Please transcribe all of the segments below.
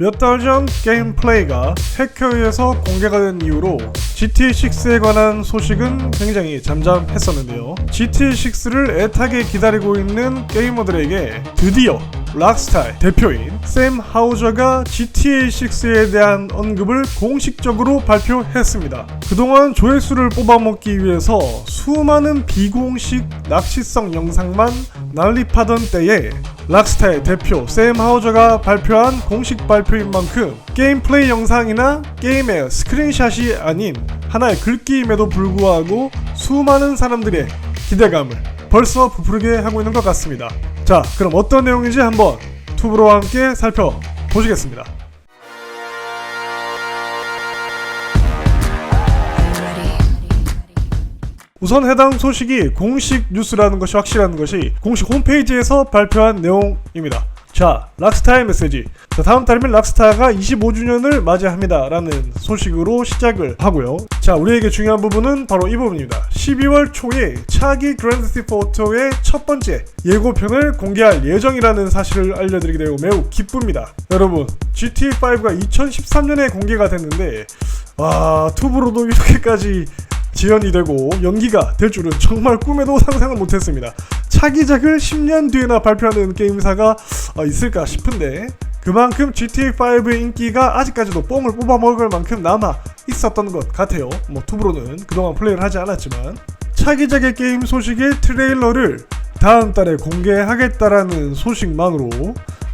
몇 달 전 게임 플레이가 해커에서 공개가 된 이후로 GTA6에 관한 소식은 굉장히 잠잠했었는데요. GTA6를 애타게 기다리고 있는 게이머들에게 드디어 락스타의 대표인 샘 하우저가 GTA6에 대한 언급을 공식적으로 발표했습니다. 그동안 조회수를 뽑아먹기 위해서 수많은 비공식 낚시성 영상만 난립하던 때에 락스타의 대표 샘 하우저가 발표한 공식 발표인 만큼 게임 플레이 영상이나 게임의 스크린샷이 아닌 하나의 글귀임에도 불구하고 수많은 사람들의 기대감을 벌써 부풀게 하고 있는 것 같습니다. 자, 그럼 어떤 내용인지 한번 투브로와 함께 살펴보시겠습니다. 우선 해당 소식이 공식 뉴스라는 것이 확실한 것이 공식 홈페이지에서 발표한 내용입니다. 자, 락스타의 메시지. 자, 다음 달이면 락스타가 25주년을 맞이합니다. 라는 소식으로 시작을 하고요. 자, 우리에게 중요한 부분은 바로 이 부분입니다. 12월 초에 차기 그랜드 시프 오토의 첫 번째 예고편을 공개할 예정이라는 사실을 알려드리게 되고 매우 기쁩니다. 여러분, GTA5가 2013년에 공개가 됐는데, 와, 투브로도 이렇게까지 지연이 되고 연기가 될 줄은 정말 꿈에도 상상을 못했습니다. 차기작을 10년 뒤에나 발표하는 게임사가 어, 있을까 싶은데 그만큼 GTA5의 인기가 아직까지도 뽕을 뽑아먹을 만큼 남아 있었던 것 같아요. 뭐 투브로는 그동안 플레이를 하지 않았지만 차기작의 게임 소식의 트레일러를 다음 달에 공개하겠다라는 소식만으로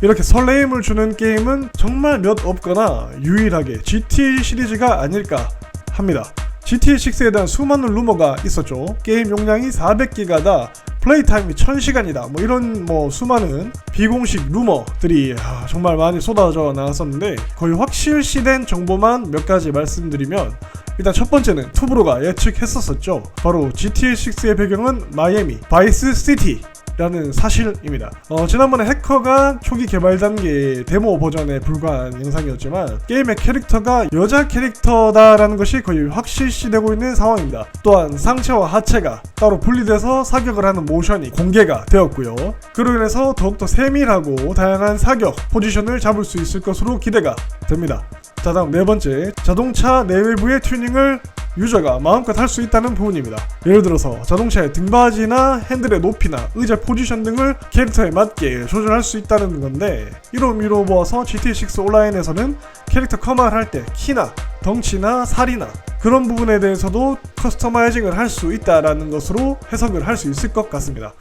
이렇게 설레임을 주는 게임은 정말 몇 없거나 유일하게 GTA 시리즈가 아닐까 합니다. GTA6에 대한 수많은 루머가 있었죠. 게임 용량이 400기가다. 플레이 타임이 1000시간이다. 뭐 이런 뭐 수많은 비공식 루머들이 아, 정말 많이 쏟아져 나왔었는데 거의 확실시된 정보만 몇 가지 말씀드리면 일단 첫 번째는 투브로가 예측했었었죠. 바로 GTA6의 배경은 마이애미, 바이스 시티 라는 사실입니다. 어, 지난번에 해커가 초기 개발 단계 데모 버전에 불과한 영상이었지만 게임의 캐릭터가 여자 캐릭터다라는 것이 거의 확실시되고 있는 상황입니다. 또한 상체와 하체가 따로 분리돼서 사격을 하는 모션이 공개가 되었고요. 그로 인해서 더욱더 세밀하고 다양한 사격 포지션을 잡을 수 있을 것으로 기대가 됩니다. 자 다음 네 번째 자동차 내외부의 튜닝을 유저가 마음껏 할 수 있다는 부분입니다. 예를 들어서 자동차의 등받이나 핸들의 높이나 의자 포지션 등을 캐릭터에 맞게 조절할 수 있다는 건데 이로 미로 보아서 GTA6 온라인에서는 캐릭터 커마를 할 때 키나 덩치나 살이나 그런 부분에 대해서도 커스터마이징을 할 수 있다라는 것으로 해석을 할 수 있을 것 같습니다.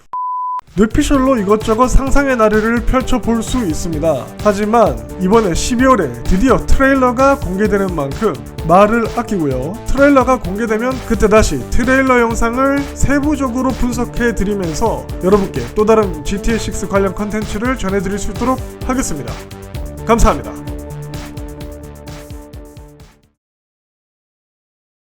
뇌피셜로 이것저것 상상의 나래를 펼쳐볼 수 있습니다. 하지만 이번에 12월에 드디어 트레일러가 공개되는 만큼 말을 아끼고요. 트레일러가 공개되면 그때 다시 트레일러 영상을 세부적으로 분석해 드리면서 여러분께 또 다른 GTA6 관련 컨텐츠를 전해드릴 수 있도록 하겠습니다. 감사합니다.